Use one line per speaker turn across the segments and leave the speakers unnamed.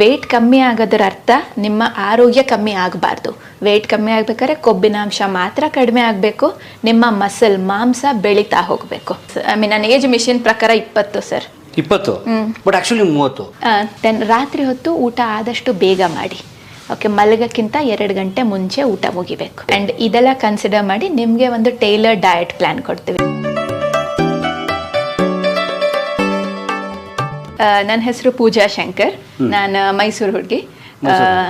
Wait ಕಮ್ಮಿ ಆಗೋದ್ರ ಅರ್ಥ ನಿಮ್ಮ ಆರೋಗ್ಯ ಕಮ್ಮಿ ಆಗಬಾರ್ದು. ವೇಟ್ ಕಮ್ಮಿ ಆಗ್ಬೇಕಾದ್ರೆ ಕೊಬ್ಬಿನಾಂಶ ಮಾತ್ರ ಕಡಿಮೆ ಆಗಬೇಕು. ನಿಮ್ಮ ಮಸಲ್ ಮಾಂಸ ಬೆಳೀತಾ ಹೋಗಬೇಕು. ಐ ಮೀನ್ ನನ್ನ ಏಜ್ ಮಿಷಿನ್ ಪ್ರಕಾರ ಇಪ್ಪತ್ತು ಸರ್
ಇಪ್ಪತ್ತು? ಬಟ್ ಆಕ್ಚುಲಿ ಮೂವತ್ತು.
ದೆನ್ ರಾತ್ರಿ ಹೊತ್ತು ಊಟ ಆದಷ್ಟು ಬೇಗ ಮಾಡಿ. ಓಕೆ ಮಲಗಕ್ಕಿಂತ ಎರಡು ಗಂಟೆ ಮುಂಚೆ ಊಟ ಮುಗಿಬೇಕು. ಆ್ಯಂಡ್ ಇದೆಲ್ಲ ಕನ್ಸಿಡರ್ ಮಾಡಿ ನಿಮಗೆ ಒಂದು ಟೈಲರ್ ಡಯಟ್ ಪ್ಲಾನ್ ಕೊಡ್ತೀವಿ. ನನ್ನ ಹೆಸರು ಪೂಜಾ ಶಂಕರ್. ನಾನು ಮೈಸೂರು ಹುಡುಗಿ.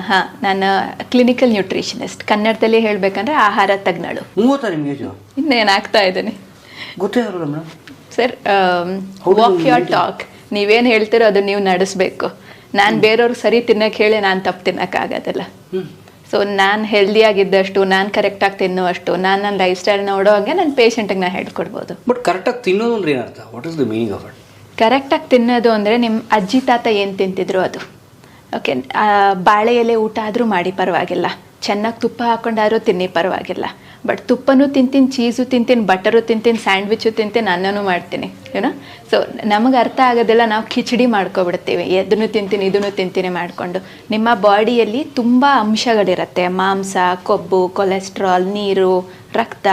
ಹಾ ನಾನು ಕ್ಲಿನಿಕಲ್ ನ್ಯೂಟ್ರಿಷನಿಸ್ಟ್ ಕನ್ನಡದಲ್ಲಿ ಹೇಳಬೇಕಂದ್ರೆ ಆಹಾರ ತಜ್ಞಳು. ಇನ್ನೇನು ಆಗ್ತಾ ಇದ್ದೀನಿ. Sir walk your? ಟಾಕ್ ನೀವೇನು ಹೇಳ್ತೀರೋ ಅದನ್ನ ನೀವು ನಡೆಸ್ಬೇಕು. ನಾನು ಬೇರೆಯವ್ರಿಗೆ ಸರಿ ತಿನ್ನಕ್ಕೆ ಹೇಳಿ ನಾನು ತಪ್ಪು ತಿನ್ನೋಕ್ಕಾಗೋದಿಲ್ಲ ಸೊ ನಾನು ಹೆಲ್ದಿಯಾಗಿದ್ದಷ್ಟು ನಾನು ಕರೆಕ್ಟಾಗಿ ತಿನ್ನುವಷ್ಟು ನಾನು ನನ್ನ ಲೈಫ್ ಸ್ಟೈಲ್ ನೋಡೋ ಹಾಗೆ ನನ್ನ ಪೇಷಂಟಿಗೆ ನಾನು ಹೇಳ್ಕೊಡ್ಬೋದು.
ಬಟ್ ಕರೆಕ್ಟಾಗಿ ತಿನ್ನೋದು ಅಂದ್ರೆ ಏನರ್ಥ? What is the meaning of it
ಕರೆಕ್ಟಾಗಿ ತಿನ್ನೋದು ಅಂದರೆ ನಿಮ್ಮ ಅಜ್ಜಿ ತಾತ ಏನು ತಿಂತಿದ್ರು ಅದು? ಓಕೆ ಬಾಳೆ ಎಲೆ ಊಟ ಆದರೂ ಮಾಡಿ ಪರವಾಗಿಲ್ಲ. ಚೆನ್ನಾಗಿ ತುಪ್ಪ ಹಾಕೊಂಡಾದ್ರೂ ತಿನ್ನಿ ಪರವಾಗಿಲ್ಲ. ಬಟ್ ತುಪ್ಪನೂ ತಿಂತೀನಿ, ಚೀಸು ತಿಂತೀನಿ, ಬಟರು ತಿಂತೀನಿ, ಸ್ಯಾಂಡ್ವಿಚ್ಚು ತಿಂತೀನಿ, ಅನ್ನನೂ ಮಾಡ್ತೀನಿ. ಏನೋ ಸೊ ನಮಗೆ ಅರ್ಥ ಆಗೋದೆಲ್ಲ ನಾವು ಕಿಚಡಿ ಮಾಡ್ಕೊಬಿಡ್ತೀವಿ. ಅದನ್ನು ತಿಂತೀನಿ ಇದನ್ನು ತಿಂತೀನಿ ಮಾಡಿಕೊಂಡು. ನಿಮ್ಮ ಬಾಡಿಯಲ್ಲಿ ತುಂಬ ಅಂಶಗಳಿರುತ್ತೆ. ಮಾಂಸ ಕೊಬ್ಬು ಕೊಲೆಸ್ಟ್ರಾಲ್ ನೀರು ರಕ್ತ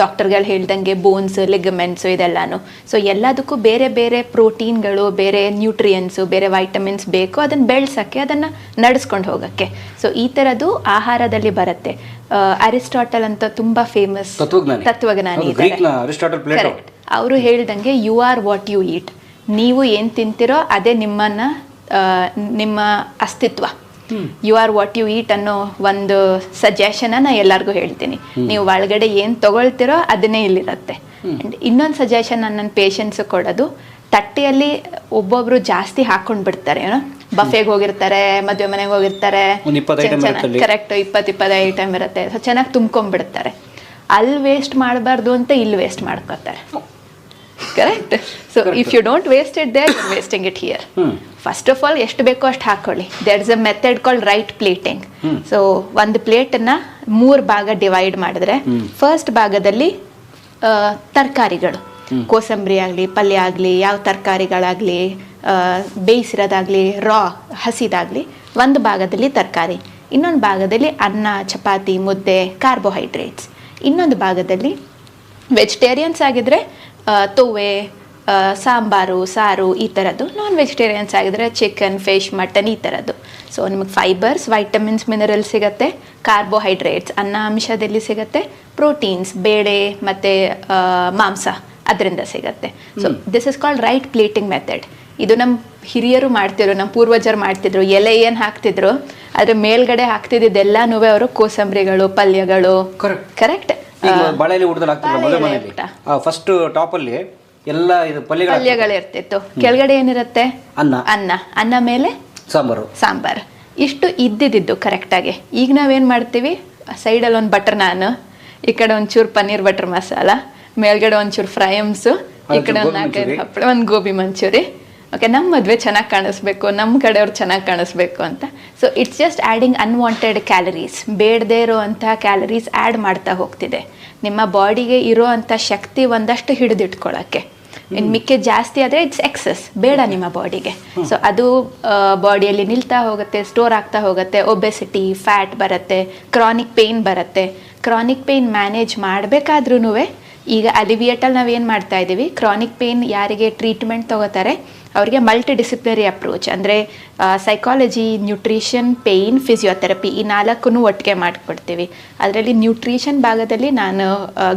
ಡಾಕ್ಟರ್ಗಳು ಹೇಳ್ದಂಗೆ ಬೋನ್ಸ್ ಲಿಗಮೆಂಟ್ಸು ಇದೆಲ್ಲನೂ. ಸೊ ಎಲ್ಲದಕ್ಕೂ ಬೇರೆ ಬೇರೆ ಪ್ರೋಟೀನ್ಗಳು ಬೇರೆ ನ್ಯೂಟ್ರಿಯನ್ಸು ಬೇರೆ ವೈಟಮಿನ್ಸ್ ಬೇಕು. ಅದನ್ನು ಬೆಳೆಸೋಕ್ಕೆ ಅದನ್ನು ನಡೆಸ್ಕೊಂಡು ಹೋಗೋಕ್ಕೆ. ಸೊ ಈ ಥರದ್ದು ಆಹಾರದಲ್ಲಿ ಬರುತ್ತೆ. ಅರಿಸ್ಟಾಟಲ್ ಅಂತ ತುಂಬ ಫೇಮಸ್
ತತ್ವಜ್ಞಾನಿ.
ಅವರು ಹೇಳ್ದಂಗೆ you are what you eat ನೀವು ಏನು ತಿಂತಿರೋ ಅದೇ ನಿಮ್ಮನ್ನ ನಿಮ್ಮ ಅಸ್ತಿತ್ವ. You are what you eat ಅನ್ನೋ ಒಂದು ಸಜೆಷನ್ ನಾ ಎಲ್ಲರಿಗೂ ಹೇಳ್ತೀನಿ. ನೀವು ಒಳಗಡೆ ಏನು ತಗೊಳ್ತಿರೋ ಅದನ್ನೇ ಇಲ್ಲಿರುತ್ತೆ. ಅಂಡ್ ಇನ್ನೊಂದು ಸಜೆಷನ್ ನಾನು ನನ್ನ ಪೇಷನ್ಸ್ ಕೊಡೋದು ತಟ್ಟೆಯಲ್ಲಿ ಒಬ್ಬೊಬ್ರು ಜಾಸ್ತಿ ಹಾಕೊಂಡು ಬಿಡ್ತಾರೆ ಏನೋ? ಬಫೆಗೆ ಹೋಗಿರ್ತಾರೆ ಮದುವೆ ಮನೆಗೆ ಹೋಗಿರ್ತಾರೆ. ಕರೆಕ್ಟ್ ಇಪ್ಪತ್ತು ಇಪ್ಪತ್ತೈದು ಐಟಮ್ ಇರುತ್ತೆ. ಸೊ ಚೆನ್ನಾಗಿ ತುಂಬ್ಕೊಂಡ್ಬಿಡ್ತಾರೆ. ಅಲ್ಲಿ ವೇಸ್ಟ್ ಮಾಡಬಾರ್ದು ಅಂತ ಇಲ್ಲಿ ವೇಸ್ಟ್ ಮಾಡ್ಕೋತಾರೆ. Correct so if you don't waste it there wasting it here. First of all ಎಷ್ಟು ಬೇಕೋ ಅಷ್ಟು ಹಾಕೊಳ್ಳಿ. There is a method called right plating so ಒಂದು ಪ್ಲೇಟನ್ನು ಮೂರು ಭಾಗ ಡಿವೈಡ್ ಮಾಡಿದ್ರೆ ಫಸ್ಟ್ ಭಾಗದಲ್ಲಿ ತರಕಾರಿಗಳು. ಕೋಸಂಬರಿ ಆಗಲಿ ಪಲ್ಯ ಆಗಲಿ ಯಾವ ತರಕಾರಿಗಳಾಗಲಿ ಬೇಯಿಸಿರೋದಾಗಲಿ ರಾ ಹಸಿದಾಗಲಿ ಒಂದು ಭಾಗದಲ್ಲಿ ತರಕಾರಿ. ಇನ್ನೊಂದು ಭಾಗದಲ್ಲಿ ಅನ್ನ ಚಪಾತಿ ಮುದ್ದೆ ಕಾರ್ಬೋಹೈಡ್ರೇಟ್ಸ್ ಇನ್ನೊಂದು ಭಾಗದಲ್ಲಿ ವೆಜಿಟೇರಿಯನ್ಸ್ ಆಗಿದ್ರೆ ಆ, ಸಾಂಬಾರು ಸಾರು ಈ ಥರದ್ದು ನಾನ್ ವೆಜಿಟೇರಿಯನ್ಸ್ ಆಗಿದ್ರೆ ಚಿಕನ್ ಫಿಶ್ ಮಟನ್ ಈ ಥರದ್ದು ಸೊ ನಿಮಗೆ ಫೈಬರ್ಸ್ ವೈಟಮಿನ್ಸ್ ಮಿನರಲ್ ಸಿಗುತ್ತೆ. ಕಾರ್ಬೋಹೈಡ್ರೇಟ್ಸ್ ಅನ್ನ ಅಂಶದಲ್ಲಿ ಸಿಗುತ್ತೆ. ಪ್ರೋಟೀನ್ಸ್ ಬೇಳೆ ಮತ್ತು ಮಾಂಸ ಅದರಿಂದ ಸಿಗುತ್ತೆ. So this is called right plating method ಇದು ನಮ್ಮ ಹಿರಿಯರು ಮಾಡ್ತಿದ್ರು ನಮ್ಮ ಪೂರ್ವಜರು ಮಾಡ್ತಿದ್ರು ಎಲೆ ಏನು ಹಾಕ್ತಿದ್ರು ಅದ್ರ ಮೇಲ್ಗಡೆ ಹಾಕ್ತಿದ್ದೆಲ್ಲನೂ ಅವರು ಕೋಸಂಬರಿಗಳು ಪಲ್ಯಗಳು. ಕರೆಕ್ಟ್
ಬಾಳೆಲೆ ಊಟದಲ್ಲಿ ಆಗ್ತಿಲ್ಲ
ಬಾಳೆ
ಮದುವೆ ಮನೆಯಲ್ಲಿ ಫಸ್ಟ್ ಟಾಪ್ ಅಲ್ಲಿ ಎಲ್ಲ ಇದು ಪಲ್ಯಗಳು
ಇರ್ತಿತ್ತು. ಕೆಳಗಡೆ ಏನಿರುತ್ತೆ?
ಅನ್ನ.
ಅನ್ನ. ಅನ್ನ ಮೇಲೆ
ಸಾಂಬಾರು.
ಸಾಂಬಾರ್. ಇಷ್ಟು ಇದ್ದಿದ್ದು ಕರೆಕ್ಟಾಗಿ ಈಗ ನಾವೇನು ಮಾಡ್ತೀವಿ? ಸೈಡಲ್ಲಿ ಒಂದು ಬಟರ್ ನಾನ್ ಈ ಕಡೆ ಒಂಚೂರು ಪನ್ನೀರ್ ಬಟರ್ ಮಸಾಲ ಮೇಲ್ಗಡೆ ಒಂಚೂರು ಫ್ರೈಮ್ಸ್ ಈ ಕಡೆ ಒಂದ್ ನಾಲ್ಕೈದು ಹಪ್ಪಳ ಒಂದು ಗೋಬಿ ಮಂಚೂರಿ. ಓಕೆ ನಮ್ಮ ಮದುವೆ ಚೆನ್ನಾಗಿ ಕಾಣಿಸ್ಬೇಕು ನಮ್ಮ ಕಡೆಯವ್ರು ಚೆನ್ನಾಗಿ ಕಾಣಿಸ್ಬೇಕು ಅಂತ. So it's just adding unwanted calories ಬೇಡದೇ ಇರೋವಂಥ ಕ್ಯಾಲರೀಸ್ ಆ್ಯಡ್ ಮಾಡ್ತಾ ಹೋಗ್ತಿದೆ. ನಿಮ್ಮ ಬಾಡಿಗೆ ಇರೋ ಅಂಥ ಶಕ್ತಿ ಒಂದಷ್ಟು ಹಿಡಿದಿಟ್ಕೊಳ್ಳೋಕ್ಕೆ ಇನ್ನು ಮಿಕ್ಕೆ ಜಾಸ್ತಿ ಆದರೆ ಇಟ್ಸ್ ಎಕ್ಸಸ್ ಬೇಡ ನಿಮ್ಮ ಬಾಡಿಗೆ ಸೊ ಅದು ಬಾಡಿಯಲ್ಲಿ ನಿಲ್ತಾ ಹೋಗುತ್ತೆ ಸ್ಟೋರ್ ಆಗ್ತಾ ಹೋಗುತ್ತೆ ಒಬೆಸಿಟಿ ಫ್ಯಾಟ್ ಬರುತ್ತೆ ಕ್ರಾನಿಕ್ ಪೇಯ್ನ್ ಬರುತ್ತೆ. ಕ್ರಾನಿಕ್ ಪೇಯ್ನ್ ಮ್ಯಾನೇಜ್ ಮಾಡಬೇಕಾದ್ರೂ ಈಗ ಅಲಿವಿಯೇಟಲ್ಲಿ ಏನು ಮಾಡ್ತಾ ಇದ್ದೀವಿ? ಕ್ರಾನಿಕ್ ಪೇನ್ ಯಾರಿಗೆ ಟ್ರೀಟ್ಮೆಂಟ್ ತಗೋತಾರೆ? ಅವರಿಗೆ ಮಲ್ಟಿ ಡಿಸಿಪ್ಲಿನರಿ ಅಪ್ರೋಚ್ ಅಂದರೆ ಸೈಕಾಲಜಿ ನ್ಯೂಟ್ರಿಷನ್ ಪೇಯ್ನ್ ಫಿಸಿಯೋಥೆರಪಿ ಈ ನಾಲ್ಕನ್ನು ಒಟ್ಟಿಗೆ ಮಾಡಿಕೊಡ್ತೀವಿ. ಅದರಲ್ಲಿ ನ್ಯೂಟ್ರಿಷನ್ ಭಾಗದಲ್ಲಿ ನಾನು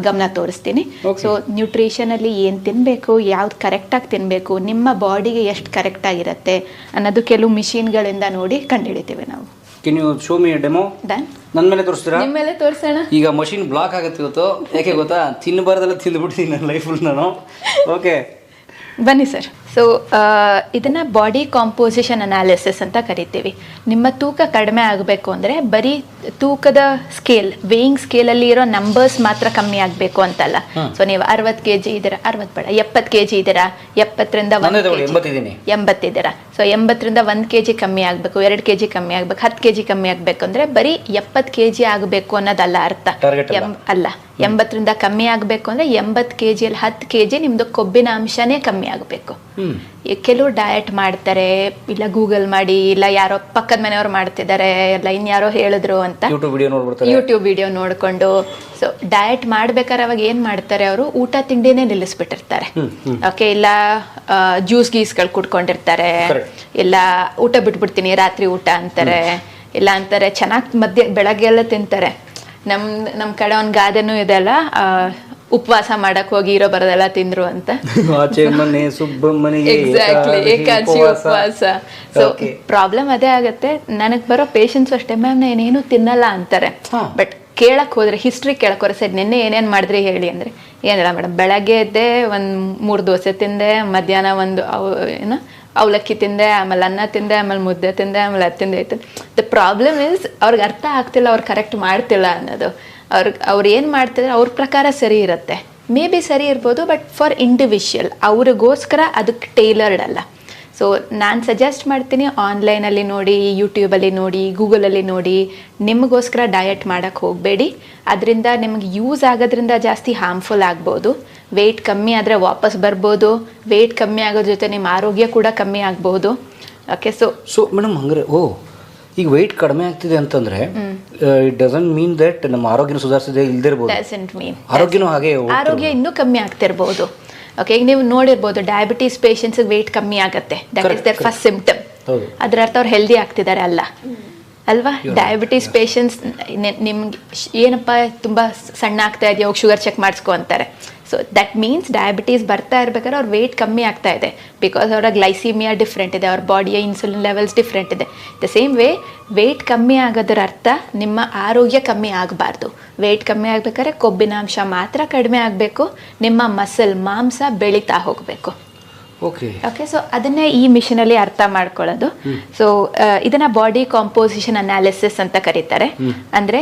ಗಮನ ತೋರಿಸ್ತೀನಿ. ಸೊ ನ್ಯೂಟ್ರಿಷನಲ್ಲಿ ಏನು ತಿನ್ನಬೇಕು ಯಾವ್ದು ಕರೆಕ್ಟಾಗಿ ತಿನ್ನಬೇಕು ನಿಮ್ಮ ಬಾಡಿಗೆ ಎಷ್ಟು ಕರೆಕ್ಟಾಗಿರುತ್ತೆ ಅನ್ನೋದು ಕೆಲವು ಮಿಷಿನ್ಗಳಿಂದ ನೋಡಿ ಕಂಡುಹಿಡಿತೀವಿ ನಾವು.
Can you show me demo
done
ನನ್ನ ಮೇಲೆ ತೋರಿಸ್ತೀರಾ?
ನಿಮ್ಮ ಮೇಲೆ ತೋರಿಸೋಣ.
ಈಗ ಮಷಿನ್ ಬ್ಲಾಕ್ ಆಗುತ್ತೆ ಇವತ್ತು ಯಾಕೆ ಗೊತ್ತಾ? ತಿನ್ನಬಾರ್ದೆಲ್ಲ ತಿಂದ್ಬಿಡ್ತೀನಿ ನನ್ನ ಲೈಫಲ್ಲಿ ನಾನು. ಓಕೆ
ಬನ್ನಿ ಸರ್. ಸೊ ಇದನ್ನ ಬಾಡಿ ಕಾಂಪೋಸಿಷನ್ ಅನಾಲಿಸಿಸ್ ಅಂತ ಕರಿತೀವಿ. ನಿಮ್ಮ ತೂಕ ಕಡಿಮೆ ಆಗಬೇಕು ಅಂದರೆ ಬರೀ ತೂಕದ ಸ್ಕೇಲ್ ವೇಯಿಂಗ್ ಸ್ಕೇಲಲ್ಲಿ ಇರೋ ನಂಬರ್ಸ್ ಮಾತ್ರ ಕಮ್ಮಿ ಆಗಬೇಕು ಅಂತಲ್ಲ. ಸೊ ನೀವು ಅರವತ್ತು ಕೆ ಜಿ ಇದ್ದೀರಾ? ಅರವತ್ತು ಬೇಡ. ಎಪ್ಪತ್ತು ಕೆ ಜಿ ಇದ್ದೀರಾ? ಎಪ್ಪತ್ತರಿಂದ ಎಂಬತ್ತಿದ್ದೀರಾ ಸೊ ಎಂಬತ್ತರಿಂದ ಒಂದು ಕೆ ಜಿ ಕಮ್ಮಿ ಆಗಬೇಕು ಎರಡು ಕೆ ಜಿ ಕಮ್ಮಿ ಆಗಬೇಕು ಹತ್ತು ಕೆ ಜಿ ಕಮ್ಮಿ ಆಗಬೇಕು ಅಂದರೆ ಬರೀ ಎಪ್ಪತ್ತು ಕೆ ಜಿ ಆಗಬೇಕು ಅನ್ನೋದಲ್ಲ ಅರ್ಥ.
ಅಲ್ಲ.
ಎಂಬತ್ತರಿಂದ ಕಮ್ಮಿ ಆಗಬೇಕು ಅಂದರೆ ಎಂಬತ್ತು ಕೆ ಜಿಯಲ್ಲಿ ಹತ್ತು ಕೆ ಜಿ ನಿಮ್ಮದು ಕೊಬ್ಬಿನ ಅಂಶನೇ ಕಮ್ಮಿ ಆಗಬೇಕು. ಕೆಲವು ಡಯಟ್ ಮಾಡ್ತಾರೆ ಇಲ್ಲ ಗೂಗಲ್ ಮಾಡಿ ಇಲ್ಲ ಯಾರೋ ಪಕ್ಕದ ಮನೆಯವ್ರು ಮಾಡ್ತಿದ್ದಾರೆ ಇಲ್ಲ ಇನ್ಯಾರೋ ಹೇಳಿದ್ರು ಅಂತ
ಯೂಟ್ಯೂಬ್ ವಿಡಿಯೋ
ನೋಡ್ಕೊಂಡು. ಸೊ ಡಯಟ್ ಮಾಡ್ಬೇಕಾದ್ರೆ ಅವಾಗ ಏನ್ ಮಾಡ್ತಾರೆ ಅವರು? ಊಟ ತಿಂಡಿನೇ ನಿಲ್ಲಿಸ್ಬಿಟ್ಟಿರ್ತಾರೆ. ಓಕೆ ಇಲ್ಲ ಜ್ಯೂಸ್ ಗೀಸ್ಗಳು ಕುಡ್ಕೊಂಡಿರ್ತಾರೆ. ಇಲ್ಲ ಊಟ ಬಿಟ್ಬಿಡ್ತೀನಿ ರಾತ್ರಿ ಊಟ ಅಂತಾರೆ. ಇಲ್ಲ ಅಂತಾರೆ ಚೆನ್ನಾಗಿ ಮಧ್ಯ ಬೆಳಗ್ಗೆ ಎಲ್ಲ ತಿಂತಾರೆ. ನಮ್ ನಮ್ ಕಡೆ ಒಂದ್ ಗಾದೆನೂ ಇದೆ ಅಲ್ಲ ಉಪವಾಸ ಮಾಡಕ್ ಹೋಗಿ ಇರೋ ಬರೋದೆಲ್ಲ ತಿಂದ್ರು ಅಂತ. ಎಕ್ಸಾಕ್ಟ್ಲಿ
ಏಕಾದಶಿ
ಉಪವಾಸ. ಸೊ ಪ್ರಾಬ್ಲಮ್ ಅದೇ ಆಗತ್ತೆ. ನನಗೆ ಬರೋ ಪೇಷನ್ಸ್ ಅಷ್ಟೇ ಮ್ಯಾಮ್ ನಾನೇನು ತಿನ್ನಲ್ಲ ಅಂತಾರೆ. ಬಟ್ ಕೇಳಕ್ ಹೋದ್ರೆ ಹಿಸ್ಟ್ರಿ ಕೇಳಕ್ ಹೋದ್ರೆ ಸರಿ ನಿನ್ನೆ ಏನೇನ್ ಮಾಡಿದ್ರಿ ಹೇಳಿ ಅಂದ್ರೆ ಏನಿಲ್ಲ ಮೇಡಮ್. ಬೆಳಗ್ಗೆ ಎದ್ದೆ ಒಂದ್ ಮೂರ್ ದೋಸೆ ತಿಂದೆ ಮಧ್ಯಾಹ್ನ ಒಂದು ಅವ್- ಏನು ಅವಲಕ್ಕಿ ತಿಂದೆ ಆಮೇಲೆ ಅನ್ನ ತಿಂದೆ ಆಮೇಲೆ ಮುದ್ದೆ ತಿಂದೆ ಆಮೇಲೆ ಅದು ತಿಂದೆ ದ ಪ್ರಾಬ್ಲಮ್ ಇಸ್ ಅವ್ರಿಗೆ ಅರ್ಥ ಆಗ್ತಿಲ್ಲ ಅವ್ರು ಕರೆಕ್ಟ್ ಮಾಡ್ತಿಲ್ಲ ಅನ್ನೋದು. ಅವ್ರಿಗೆ ಅವ್ರು ಏನು ಮಾಡ್ತಿದ್ರೆ ಅವ್ರ ಪ್ರಕಾರ ಸರಿ ಇರುತ್ತೆ. ಮೇ ಬಿ ಸರಿ ಇರ್ಬೋದು ಬಟ್ ಫಾರ್ ಇಂಡಿವಿಜುವಲ್ ಅವ್ರಿಗೋಸ್ಕರ ಅದಕ್ಕೆ ಟೈಲರ್ಡ್ ಅಲ್ಲ. ಸೊ ನಾನು ಸಜೆಸ್ಟ್ ಮಾಡ್ತೀನಿ ಆನ್ಲೈನಲ್ಲಿ ನೋಡಿ ಯೂಟ್ಯೂಬಲ್ಲಿ ನೋಡಿ ಗೂಗಲಲ್ಲಿ ನೋಡಿ, ನಿಮಗೋಸ್ಕರ ಡಯಟ್ ಮಾಡೋಕ್ಕೆ ಹೋಗಬೇಡಿ. ಅದರಿಂದ ನಿಮಗೆ ಯೂಸ್ ಆಗೋದ್ರಿಂದ ಜಾಸ್ತಿ ಹಾರ್ಮ್ಫುಲ್ ಆಗ್ಬೋದು. ವೆಯ್ಟ್ ಕಮ್ಮಿ ಆದರೆ ವಾಪಸ್ ಬರ್ಬೋದು. ವೆಯ್ಟ್ ಕಮ್ಮಿ ಆಗೋ ಜೊತೆ ನಿಮ್ಮ ಆರೋಗ್ಯ ಕೂಡ ಕಮ್ಮಿ ಆಗ್ಬೋದು. ಓಕೆ ಸೊ
ಸೊ ಮೇಡಮ್ ಹಂಗ್ರೆ ಓ ಈಗ ವೆಯ್ಟ್ ಕಡಿಮೆ ಆಗ್ತಿದೆ ಅಂತಂದ್ರೆ ಇಟ್ ಡಸಂಟ್ ಮೀನ್ ದಟ್ ನಮ್ಮ ಆರೋಗ್ಯ ಸುಧಾರಿಸಿದೆ
ಮೀನ್
ಆರೋಗ್ಯನೂ ಹಾಗೆ
ಆರೋಗ್ಯ ಇನ್ನೂ ಕಮ್ಮಿ ಆಗ್ತಿರಬಹುದು ಓಕೆ ಈಗ ನೀವು ನೋಡಿರ್ಬೋದು ಡಯಾಬಿಟೀಸ್ ಪೇಷಂಟ್ಸ್ ವೆಯ್ಟ್ ಕಮ್ಮಿ ಆಗುತ್ತೆ. That is the first symptom. ಅದ್ರ ಅರ್ಥ ಅವ್ರು ಹೆಲ್ದಿ ಆಗ್ತಿದ್ದಾರೆ ಅಲ್ಲ? ಅಲ್ವಾ? ಡಯಾಬಿಟೀಸ್ ಪೇಷಂಟ್ಸ್ ನಿಮ್ಗೆ ಏನಪ್ಪ ತುಂಬ ಸಣ್ಣ ಆಗ್ತಾ ಇದೆಯಾ? ಹೋಗಿ ಶುಗರ್ ಚೆಕ್ ಮಾಡಿಸ್ಕೊ ಅಂತಾರೆ. ಸೊ ದಟ್ ಮೀನ್ಸ್ ಡಯಾಬಿಟೀಸ್ ಬರ್ತಾ ಇರ್ಬೇಕಾದ್ರೆ ಅವ್ರ ವೆಯ್ಟ್ ಕಮ್ಮಿ ಆಗ್ತಾ ಇದೆ. ಬಿಕಾಸ್ ಅವರ ಗ್ಲೈಸಿಮಿಯಾ ಡಿಫ್ರೆಂಟ್ ಇದೆ, ಅವ್ರ ಬಾಡಿಯ ಇನ್ಸುಲಿನ್ ಲೆವೆಲ್ಸ್ ಡಿಫ್ರೆಂಟ್ ಇದೆ. ದ ಸೇಮ್ ವೇ ವೆಯ್ಟ್ ಕಮ್ಮಿ ಆಗೋದ್ರ ಅರ್ಥ ನಿಮ್ಮ ಆರೋಗ್ಯ ಕಮ್ಮಿ ಆಗಬಾರ್ದು. ವೆಯ್ಟ್ ಕಮ್ಮಿ ಆಗ್ಬೇಕಾದ್ರೆ ಕೊಬ್ಬಿನಾಂಶ ಮಾತ್ರ ಕಡಿಮೆ ಆಗಬೇಕು, ನಿಮ್ಮ ಮಸಲ್ ಮಾಂಸ ಬೆಳೀತಾ ಹೋಗಬೇಕು.
ಓಕೆ
ಸೊ ಅದನ್ನೇ ಈ ಮಿಷನ್ ಅಲ್ಲಿ ಅರ್ಥ ಮಾಡ್ಕೊಳ್ಳೋದು. ಸೊ ಇದನ್ನ ಬಾಡಿ ಕಾಂಪೋಸಿಷನ್ ಅನಾಲಿಸಿಸ್ ಅಂತ ಕರೀತಾರೆ. ಅಂದ್ರೆ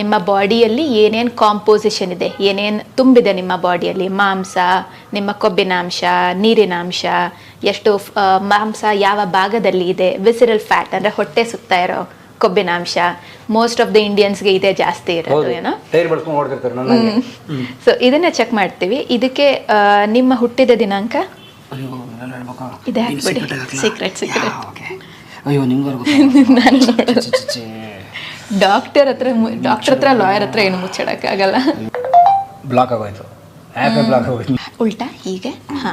ನಿಮ್ಮ ಬಾಡಿಯಲ್ಲಿ ಏನೇನ್ ಕಾಂಪೋಸಿಷನ್ ಇದೆ ಏನೇನ್ ತುಂಬಿದೆ ನಿಮ್ಮ ಬಾಡಿಯಲ್ಲಿ ಮಾಂಸ ನಿಮ್ಮ ಕೊಬ್ಬಿನಾಂಶ ನೀರಿನಾಂಶ ಎಷ್ಟು ಮಾಂಸ ಯಾವ ಭಾಗದಲ್ಲಿ ಇದೆ? ವಿಸಿರಲ್ ಫ್ಯಾಟ್ ಅಂದ್ರೆ ಹೊಟ್ಟೆ ಸುತ್ತ ಇರೋ ಕೊಬ್ಬಿನಾಂಶ. ಮೋಸ್ಟ್ ಆಫ್ ದ ಇಂಡಿಯನ್ಸ್ಗೆ ಇದೆ ಜಾಸ್ತಿ ಇರೋದು ಏನೋ? ಸೊ ಇದನ್ನ ಚೆಕ್ ಮಾಡ್ತೀವಿ. ಇದಕ್ಕೆ ನಿಮ್ಮ ಹುಟ್ಟಿದ ದಿನಾಂಕ?
ಅಯ್ಯೋ ಎಲ್ಲ ಹೇಳ್ಬೇಕಾ
ಇದೆ ಹಾಕ್ಬಿಡಿ. Secret secret
okay. ಅಯ್ಯೋ ನಿಮ್ಗವ್ರು
ನಾನು ಡಾಕ್ಟರ್ ಹತ್ರ ಡಾಕ್ಟರ್ ಹತ್ರ ಲಾಯರ್ ಹತ್ರ ಏನು ಮುಚ್ಚಿಡಕ್ಕಾಗಲ್ಲ.
ಬ್ಲಾಕ್ ಆಗೋಯ್ತು. ಆ್ಯಪೇ ಬ್ಲಾಕ್ ಆಗೋಯ್ತು?
ಉಲ್ಟಾ ಹೀಗೆ ಹಾ.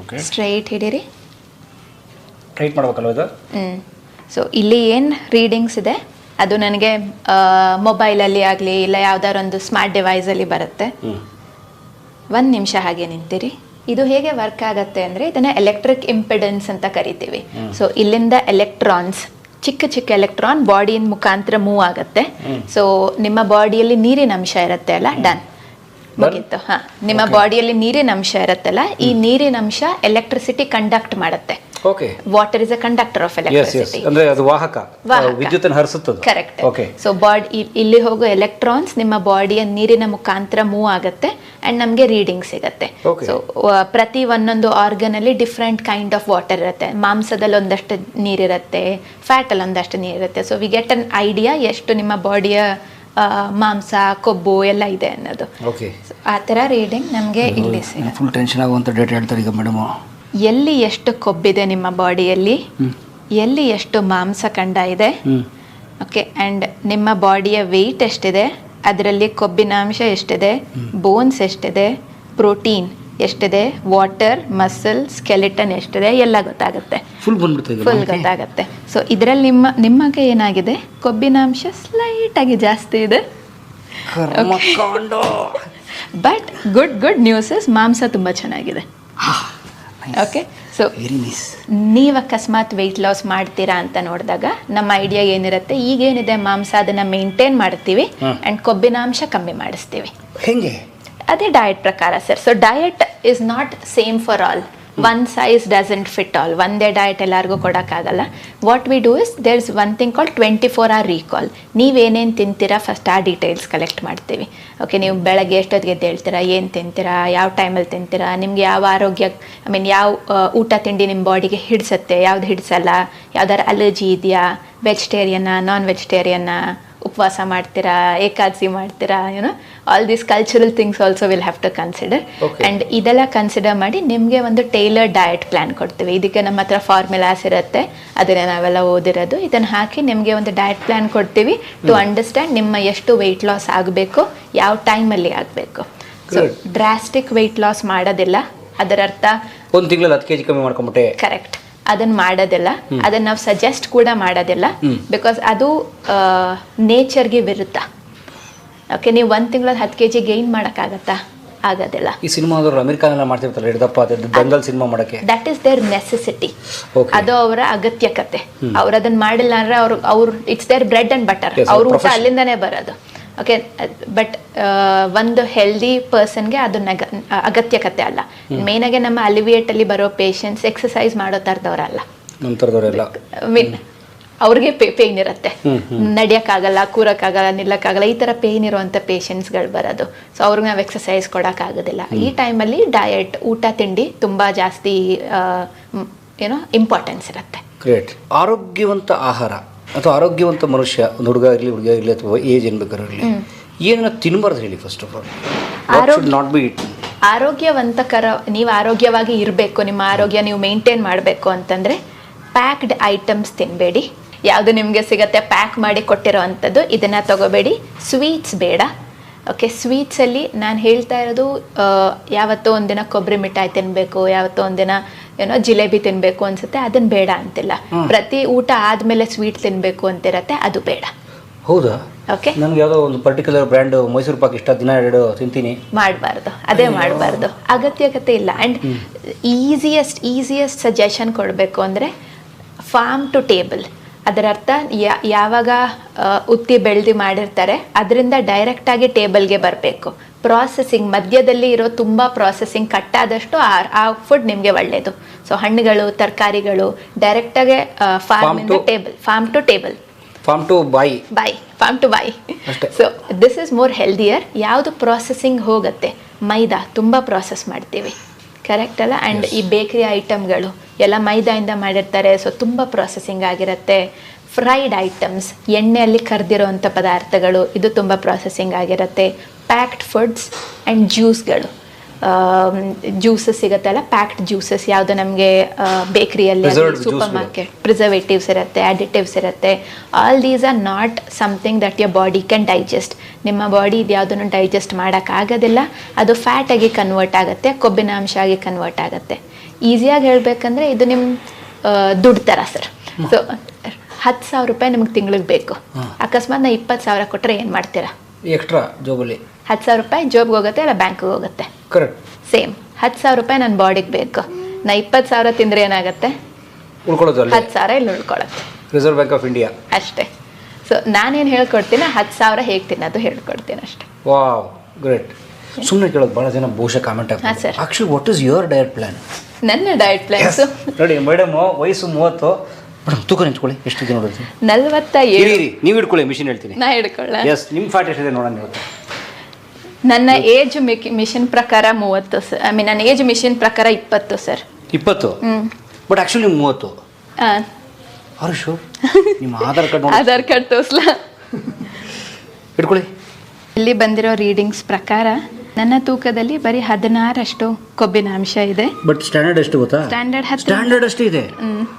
ಓಕೆ.
ಸ್ಟ್ರೈಟ್ ಹಿಡೀರಿ.
ಸ್ಟ್ರೈಟ್ ಮಾಡ್ಬೇಕಲ್ವ ಇದು?
ಹ್ಮ್. ಸೊ ಇಲ್ಲಿ ಏನು ರೀಡಿಂಗ್ಸ್ ಇದೆ? ಅದು ನನಗೆ ಮೊಬೈಲಲ್ಲಿ ಆಗಲಿ ಇಲ್ಲ ಯಾವ್ದಾದ್ರು ಒಂದು ಸ್ಮಾರ್ಟ್ ಡಿವೈಸಲ್ಲಿ ಬರುತ್ತೆ ಒಂದು ನಿಮಿಷ ಹಾಗೆ ನಿಂತಿರಿ. ಇದು ಹೇಗೆ ವರ್ಕ್ ಆಗತ್ತೆ ಅಂದರೆ ಇದನ್ನ ಎಲೆಕ್ಟ್ರಿಕ್ ಇಂಪಿಡೆನ್ಸ್ ಅಂತ ಕರಿತೀವಿ. ಸೊ ಇಲ್ಲಿಂದ ಎಲೆಕ್ಟ್ರಾನ್ಸ್ ಚಿಕ್ಕ ಚಿಕ್ಕ ಎಲೆಕ್ಟ್ರಾನ್ ಬಾಡಿಯಿಂದ ಮುಖಾಂತರ ಮೂವ್ ಆಗುತ್ತೆ. ಸೊ ನಿಮ್ಮ ಬಾಡಿಯಲ್ಲಿ ನೀರಿನ ಅಂಶ ಇರುತ್ತೆ ಅಲ್ಲ? ಡನ್ ಮುಗೀತು. ಹಾ. ನಿಮ್ಮ ಬಾಡಿಯಲ್ಲಿ ನೀರಿನ ಅಂಶ ಇರುತ್ತಲ್ಲ? ಈ ನೀರಿನ ಅಂಶ ಎಲೆಕ್ಟ್ರಿಸಿಟಿ ಕಂಡಕ್ಟ್ ಮಾಡುತ್ತೆ.
Okay
water is a conductor of electricity
ಅಂದ್ರೆ ಅದು ವಾಹಕ. ವಿದ್ಯುತ್ತನ್ನು ಹರಿಸುತ್ತದೆ.
ಕರೆಕ್ಟ್
ಓಕೆ
ಸೊ ಬಾಡಿ ಇಲ್ಲಿ ಹೋಗೋ ಎಲೆಕ್ಟ್ರಾನ್ಸ್ ನಿಮ್ಮ ಬಾಡಿಯ ನೀರಿನ ಮುಖಾಂತರ ಮೂವ್ ಆಗುತ್ತೆ ಅಂಡ್ ನಮಗೆ ರೀಡಿಂಗ್ ಸಿಗುತ್ತೆ. ಸೊ ಪ್ರತಿ ಒಂದೊಂದು ಆರ್ಗನ್ ಅಲ್ಲಿ ಡಿಫ್ರೆಂಟ್ ಕೈಂಡ್ ಆಫ್ ವಾಟರ್ ಇರುತ್ತೆ. ಮಾಂಸದಲ್ಲಿ ಒಂದಷ್ಟು ನೀರಿರುತ್ತೆ ಫ್ಯಾಟ್ ಅಲ್ಲಿ ಒಂದಷ್ಟು ನೀರಿರುತ್ತೆ. So we get an idea ಎಷ್ಟು ನಿಮ್ಮ ಬಾಡಿಯ ಮಾಂಸ ಕೊಬ್ಬು ಎಲ್ಲ ಇದೆ ಅನ್ನೋದು.
ಓಕೆ
ಆ ಥರ ರೀಡಿಂಗ್ ನಮಗೆ ಇಲ್ಲಿ
ಫುಲ್ ಟೆನ್ಷನ್ ಆಗುವಂಥ ಡೇಟ್ ಹೇಳ್ತಾರೆ ಈಗ ಮೇಡಮು
ಎಲ್ಲಿ ಎಷ್ಟು ಕೊಬ್ಬಿದೆ ನಿಮ್ಮ ಬಾಡಿಯಲ್ಲಿ? ಎಲ್ಲಿ ಎಷ್ಟು ಮಾಂಸ ಕಂಡ ಇದೆ? ಓಕೆ ಆ್ಯಂಡ್ ನಿಮ್ಮ ಬಾಡಿಯ ವೆಯ್ಟ್ ಎಷ್ಟಿದೆ? ಅದರಲ್ಲಿ ಕೊಬ್ಬಿನಾಂಶ ಎಷ್ಟಿದೆ? ಬೋನ್ಸ್ ಎಷ್ಟಿದೆ? ಪ್ರೋಟೀನ್ ಎಷ್ಟಿದೆ? ವಾಟರ್ ಮಸಲ್ ಸ್ಕೆಲಿಟನ್ ಎಷ್ಟಿದೆ? ಎಲ್ಲ ಗೊತ್ತಾಗುತ್ತೆ.
ಫುಲ್
ಫುಲ್ ಗೊತ್ತಾಗುತ್ತೆ. ಸೊ ಇದರಲ್ಲಿ ನಿಮ್ಮ ನಿಮಗೆ ಏನಾಗಿದೆ? ಕೊಬ್ಬಿನಾಂಶ ಸ್ಲೈಟ್ ಆಗಿ ಜಾಸ್ತಿ ಇದೆ. ಬಟ್ ಗುಡ್ ಗುಡ್ ನ್ಯೂಸಸ್ ಮಾಂಸ ತುಂಬ ಚೆನ್ನಾಗಿದೆ. ಓಕೆ ಸೊ ನೀವು ಅಕಸ್ಮಾತ್ ವೆಯ್ಟ್ ಲಾಸ್ ಮಾಡ್ತೀರಾ ಅಂತ ನೋಡಿದಾಗ ನಮ್ಮ ಐಡಿಯಾ ಏನಿರುತ್ತೆ ಈಗೇನಿದೆ ಮಾಂಸ ಅದನ್ನ ಮೇಂಟೈನ್ ಮಾಡ್ತೀವಿ ಅಂಡ್ ಕೊಬ್ಬಿನಾಂಶ ಕಮ್ಮಿ ಮಾಡಿಸ್ತೀವಿ.
ಹೆಂಗೆ?
ಅದೇ ಡಯಟ್ ಪ್ರಕಾರ sir so diet is not same for all one size doesn't fit all ಒಂದೇ ಡಯಟ್ ಎಲ್ಲರಿಗೂ ಕೊಡೋಕ್ಕಾಗಲ್ಲ. What we do is there is one thing call twenty four hour recall ನೀವೇನೇನು ತಿಂತೀರಾ ಫಸ್ಟ್ ಆ ಡೀಟೇಲ್ಸ್ ಕಲೆಕ್ಟ್ ಮಾಡ್ತೀವಿ. Okay ನೀವು ಬೆಳಗ್ಗೆ ಎಷ್ಟೊತ್ತಿಗೆ ಎದ್ದೇಳ್ತೀರಾ ಏನು ತಿಂತೀರಾ? ಯಾವ ಟೈಮಲ್ಲಿ ತಿಂತೀರಾ? ನಿಮ್ಗೆ ಯಾವ ಆರೋಗ್ಯ ಐ ಮೀನ್ ಯಾವ ಊಟ ತಿಂಡಿ ನಿಮ್ಮ ಬಾಡಿಗೆ ಹಿಡಿಸುತ್ತೆ? ಯಾವ್ದು ಹಿಡಿಸಲ್ಲ? ಯಾವ್ದಾರು ಅಲರ್ಜಿ ಇದೆಯಾ? ವೆಜಿಟೇರಿಯನ್ನ ನಾನ್ ವೆಜಿಟೇರಿಯನ್ನ ಉಪವಾಸ ಮಾಡ್ತೀರಾ ಏಕಾದಶಿ ಮಾಡ್ತೀರಾ you know all these cultural things also will have to consider
and
and ಇದೆಲ್ಲ ಕನ್ಸಿಡರ್ ಮಾಡಿ ನಿಮಗೆ ಒಂದು ಟೈಲರ್ ಡಯಟ್ ಪ್ಲಾನ್ ಕೊಡ್ತೀವಿ. ಇದಕ್ಕೆ ನಮ್ಮ ಹತ್ರ ಫಾರ್ಮುಲಾಸ್ ಇರುತ್ತೆ ಅದನ್ನೇ ನಾವೆಲ್ಲ ಓದಿರೋದು. ಇದನ್ನು ಹಾಕಿ ನಿಮಗೆ ಒಂದು ಡಯಟ್ ಪ್ಲಾನ್ ಕೊಡ್ತೀವಿ ಟು ಅಂಡರ್ಸ್ಟ್ಯಾಂಡ್ ನಿಮ್ಮ ಎಷ್ಟು ವೆಯ್ಟ್ ಲಾಸ್ ಆಗಬೇಕು ಯಾವ ಟೈಮಲ್ಲಿ ಆಗಬೇಕು. ಸೊ ಡ್ರಾಸ್ಟಿಕ್ ವೆಯ್ಟ್ ಲಾಸ್ ಮಾಡೋದಿಲ್ಲ. ಅದರರ್ಥ
ಒಂದು ತಿಂಗಳಲ್ಲಿ ಹತ್ತು ಕೆ ಜಿ ಕಮ್ಮಿ ಮಾಡ್ಕೊಂಬಿಟ್ಟೆ.
ಕರೆಕ್ಟ್ ಅದನ್ನ ಮಾಡೋದಿಲ್ಲ. ಅದನ್ನ ನಾವು ಸಜೆಸ್ಟ್ ಕೂಡ ಮಾಡೋದಿಲ್ಲ. ಬಿಕಾಸ್ ಅದು ನೇಚರ್ಗೆ ವಿರುದ್ಧ. ಓಕೆ ನೀವು ಒಂದು ತಿಂಗಳಲ್ಲಿ ಹತ್ತು ಕೆ ಜಿ ಗೈನ್ ಮಾಡೋಕ್ಕಾಗತ್ತಾ? ಆಗೋದಿಲ್ಲ.
ಈ ಸಿನಿಮಾದವರು ಮಾಡ್ತಿರ್ತಾರೆ ಹಿಡ್ದಪ್ಪ ದಂಗಲ್ ಸಿನಿಮಾ ಮಾಡಕ್ಕೆ.
That is their necessity. ಅದು ಅವರ ಅಗತ್ಯಕತೆ. ಅವ್ರು ಅದನ್ನ ಮಾಡಿಲ್ಲ ಅಂದ್ರೆ ಅವ್ರು ಅವ್ರು it's their bread and butter ಅವ್ರ ಊಟ. ಅಲ್ಲಿಂದನೇ ಬರೋದು. ಓಕೆ ಬಟ್ ಒಂದು ಹೆಲ್ದಿ ಪರ್ಸನ್ಗೆ ಅದು ನಗ ಅಗತ್ಯಕತೆ ಅಲ್ಲ. ಮೇನ್ ಆಗಿ ನಮ್ಮ ಅಲಿವಿಯೇಟ್ ಅಲ್ಲಿ ಬರೋ ಪೇಷಂಟ್ಸ್ ಎಕ್ಸಸೈಸ್ ಮಾಡೋ ಥರದವರಲ್ಲ. ಮೀನ್ ಅವ್ರಿಗೆ ಪೇಯ್ನ್ ಇರುತ್ತೆ. ನಡಿಯೋಕ್ಕಾಗಲ್ಲ ಕೂರಕ್ಕಾಗಲ್ಲ ನಿಲ್ಲಕ್ಕಾಗಲ್ಲ ಈ ಥರ ಪೇಯ್ನ್ ಇರುವಂಥ ಪೇಷಂಟ್ಸ್ಗಳು ಬರೋದು. ಸೊ ಅವ್ರಿಗೆ ನಾವು ಎಕ್ಸಸೈಸ್ ಕೊಡೋಕ್ಕಾಗೋದಿಲ್ಲ. ಈ ಟೈಮಲ್ಲಿ ಡಯಟ್ ಊಟ ತಿಂಡಿ ತುಂಬ ಜಾಸ್ತಿ ಏನೋ ಇಂಪಾರ್ಟೆನ್ಸ್ ಇರುತ್ತೆ.
ಗ್ರೇಟ್ ಆರೋಗ್ಯವಂತ ಆಹಾರ. ಅಥವಾ ಆರೋಗ್ಯವಂತ ಮನುಷ್ಯ ಒಂದು ಹುಡುಗ ಇರಲಿ ಹುಡುಗ ಇರಲಿ ಅಥವಾ ಏಜ್ ಏನು ಬೇಕಾದ್ರೂ ಇರಲಿ ಏನನ್ನ ತಿನ್ನಬಾರ್ದು ಹೇಳಿ first of all not be it
ಆರೋಗ್ಯವಂತಕರ ನೀವು ಆರೋಗ್ಯವಾಗಿ ಇರಬೇಕು ನಿಮ್ಮ ಆರೋಗ್ಯ ನೀವು ಮೇಂಟೈನ್ ಮಾಡಬೇಕು ಅಂತಂದರೆ ಪ್ಯಾಕ್ಡ್ ಐಟಮ್ಸ್ ತಿನ್ನಬೇಡಿ ಯಾವುದು ನಿಮಗೆ ಸಿಗತ್ತೆ ಪ್ಯಾಕ್ ಮಾಡಿ ಕೊಟ್ಟಿರೋ ಅಂಥದ್ದು ಇದನ್ನು ತಗೋಬೇಡಿ. ಸ್ವೀಟ್ಸ್ ಬೇಡ. ಓಕೆ ಸ್ವೀಟ್ಸಲ್ಲಿ ನಾನು ಹೇಳ್ತಾ ಇರೋದು ಯಾವತ್ತೋ ಒಂದಿನ ಕೊಬ್ಬರಿ ಮಿಠಾಯಿ ತಿನ್ನಬೇಕು ಯಾವತ್ತೋ ಒಂದಿನ ಏನೋ ಜಿಲೇಬಿ ತಿನ್ಬೇಕು ಅನ್ಸುತ್ತೆ ಅದನ್ನ ಬೇಡ ಅಂತಿಲ್ಲ. ಪ್ರತಿ ಊಟ ಆದ್ಮೇಲೆ ಸ್ವೀಟ್ ತಿನ್ಬೇಕು ಅಂತಿರತ್ತೆ ಅದು ಬೇಡ.
ಹೌದಾ?
ಓಕೆ
ನನಗೆ ಯಾವುದೋ ಒಂದು ಪರ್ಟಿಕ್ಯುಲರ್ ಬ್ರ್ಯಾಂಡ್ ಮೈಸೂರು ಪಾಕ್ ಇಷ್ಟ ದಿನ ಎರಡು ತಿಂತೀನಿ.
ಮಾಡಬಾರ್ದು ಅದೇ ಮಾಡಬಾರ್ದು. ಅಗತ್ಯಕತೆ ಇಲ್ಲ. ಆ್ಯಂಡ್ ಈಸಿಯೆಸ್ಟ್ ಈಸಿಯೆಸ್ಟ್ ಸಜೆಷನ್ ಕೊಡಬೇಕು ಅಂದರೆ ಫಾರ್ಮ್ ಟು ಟೇಬಲ್ ಅದರ ಅರ್ಥ ಯಾವಾಗ ಉತ್ತಿ ಬೆಳೆದು ಮಾಡಿರ್ತಾರೆ ಅದರಿಂದ ಡೈರೆಕ್ಟಾಗಿ ಟೇಬಲ್ಗೆ ಬರಬೇಕು. ಪ್ರಾಸೆಸಿಂಗ್ ಮಧ್ಯದಲ್ಲಿ ಇರೋ ತುಂಬ ಪ್ರಾಸೆಸಿಂಗ್ ಕಟ್ಟಾದಷ್ಟು ಆ ಆ ಫುಡ್ ನಿಮಗೆ ಒಳ್ಳೆಯದು ಸೊ ಹಣ್ಣುಗಳು ತರಕಾರಿಗಳು ಡೈರೆಕ್ಟಾಗಿ ಫಾರ್ಮ್
ಇಂದ
table farm to table
farm to buy
buy farm to
buy.
So this is more healthier ಯಾವುದು ಪ್ರಾಸೆಸಿಂಗ್ ಹೋಗುತ್ತೆ? ಮೈದಾ ತುಂಬ ಪ್ರಾಸೆಸ್ ಮಾಡ್ತೀವಿ. ಕರೆಕ್ಟ್ ಅಲ್ಲ? ಆ್ಯಂಡ್ ಈ ಬೇಕರಿ ಐಟಮ್ಗಳು ಎಲ್ಲ ಮೈದಾಯಿಂದ ಮಾಡಿರ್ತಾರೆ. ಸೊ ತುಂಬ ಪ್ರಾಸೆಸಿಂಗ್ ಆಗಿರುತ್ತೆ. ಫ್ರೈಡ್ ಐಟಮ್ಸ್ ಎಣ್ಣೆಯಲ್ಲಿ ಕರೆದಿರೋವಂಥ ಪದಾರ್ಥಗಳು ಇದು ತುಂಬ ಪ್ರಾಸೆಸಿಂಗ್ ಆಗಿರುತ್ತೆ. ಪ್ಯಾಕ್ಡ್ ಫುಡ್ಸ್ ಆ್ಯಂಡ್ ಜ್ಯೂಸ್ಗಳು ಜ್ಯೂಸಸ್ ಸಿಗುತ್ತಲ್ಲ ಪ್ಯಾಕ್ಡ್ ಜ್ಯೂಸಸ್ ಯಾವುದು ನಮಗೆ ಬೇಕರಿಯಲ್ಲಿ ಸೂಪರ್ ಮಾರ್ಕೆಟ್ ಪ್ರಿಸರ್ವೇಟಿವ್ಸ್ ಇರುತ್ತೆ ಅಡಿಟಿವ್ಸ್ ಇರುತ್ತೆ. All these are not something that your body can digest ನಿಮ್ಮ ಬಾಡಿ ಇದು ಯಾವುದನ್ನು ಡೈಜೆಸ್ಟ್ ಮಾಡೋಕ್ಕಾಗೋದಿಲ್ಲ ಅದು ಫ್ಯಾಟಾಗಿ ಕನ್ವರ್ಟ್ ಆಗುತ್ತೆ ಕೊಬ್ಬಿನ ಅಂಶ ಆಗಿ ಕನ್ವರ್ಟ್ ಆಗುತ್ತೆ. ಈಸಿಯಾಗಿ ಹೇಳಬೇಕಂದ್ರೆ ಇದು ನಿಮ್ಮ ದುಡ್ಡು ಥರ ಸರ್ ಸೊ ಹತ್ತು ಸಾವಿರ ರೂಪಾಯಿ ನಿಮ್ಗೆ ತಿಂಗಳಿಗೆ ಬೇಕು. ಅಕಸ್ಮಾತ್ ನಾ ಇಪ್ಪತ್ತು ಸಾವಿರ ಕೊಟ್ಟರೆ ಏನು ಮಾಡ್ತೀರಾ?
ಎಕ್ಸ್ಟ್ರಾ ಜೋಬಲ್ಲಿ
ಹತ್ತು ಸಾವಿರ ರೂಪಾಯಿ ಜೋಬ್ಗೆ ಹೋಗುತ್ತೆ ಇಲ್ಲ ಬ್ಯಾಂಕ್ಗೆ ಹೋಗುತ್ತೆ?
ಕರೆಕ್ಟ್
ಸೇಮ್ ಹತ್ತು ಸಾವಿರ ರೂಪಾಯಿ ನನ್ನ ಬಾಡಿಗೆ ಬೇಕು. ನಾ ಇಪ್ಪತ್ತು ಸಾವಿರ ತಿಂದರೆ ಏನಾಗುತ್ತೆ?
ಉಳ್ಕೊಳ್ಳೋದು
ಹತ್ತು ಸಾವಿರ ಇಲ್ಲಿ ಉಳ್ಕೊಳತ್ತೆ
ರಿಸರ್ವ್ ಬ್ಯಾಂಕ್ ಆಫ್ ಇಂಡಿಯಾ
ಅಷ್ಟೇ. ಸೊ ನಾನೇನು ಹೇಳ್ಕೊಡ್ತೀನಿ ಹತ್ತು ಸಾವಿರ ಹೇಗೆ ತಿನ್ನೋದು ಹೇಳ್ಕೊಡ್ತೀನಿ ಅಷ್ಟೇ.
ವಾವ್ ಗ್ರೇಟ್ ಸುಮ್ಮನೆ ಕೇಳೋದು ಭಾಳ ಜನ ಬಹುಶಃ ಕಾಮೆಂಟ್ ಆಗ್ತದೆ. Actually what is your diet plan
ನನ್ನ ಡಯಟ್ ಪ್ಲಾನ್ಸು
ನೋಡಿ ಮೇಡಮ್ ವಯಸ್ಸು ಮೂವತ್ತು. ಮೇಡಮ್ ತೂಕ ನಿಂತ್ಕೊಳ್ಳಿ. ಎಷ್ಟಿದೆ ನೋಡಿದ್ರಿ
ನಲ್ವತ್ತ
ಇರಿ
ಏಳು
ಇರಿ. ನೀವು ಇಟ್ಕೊಳ್ಳಿ ಮಿಷಿನ್ ಹೇಳ್ತೀನಿ.
ನಾ ಹಿಡ್ಕೊಳ್ಳ?
ಎಸ್ ನಿಮ್ಮ ಫ್ಯಾಟ್ ಎಷ್ಟಿದೆ ನೋಡೋಣ ಇವತ್ತು
ನನ್ನ ಏಜ್ ಮಿಷನ್ ಪ್ರಕಾರ ಮೂವತ್ತು ಸರ್ ಐ ಮೀನ್ ನನ್ನ ಏಜ್ ಮಿಷನ್ ಪ್ರಕಾರ ಇಪ್ಪತ್ತು ಸರ್
ಇಪ್ಪತ್ತು? ಬಟ್ ಆಕ್ಚುಲಿ ಮೂವತ್ತು. ಹರ್ಷು ನಿಮ್ಮ ಆಧಾರ್ ಕಾರ್ಡ್
ಆಧಾರ್ ಕಾರ್ಡ್ ತೋರಿಸ್ಲ?
ಇಟ್ಕೊಳ್ಳಿ.
ಇಲ್ಲಿ ಬಂದಿರೋ ರೀಡಿಂಗ್ಸ್ ಪ್ರಕಾರ ನನ್ನ ತೂಕದಲ್ಲಿ ಬರೀ ಹದಿನಾರಷ್ಟು ಕೊಬ್ಬಿನ ಅಂಶ ಇದೆ.
ಬಟ್ ಸ್ಟ್ಯಾಂಡರ್ಡ್ ಎಷ್ಟು ಗೊತ್ತಾ?
ಸ್ಟ್ಯಾಂಡರ್ಡ್
ಸ್ಟ್ಯಾಂಡರ್ಡ್ ಅಷ್ಟು ಇದೆ.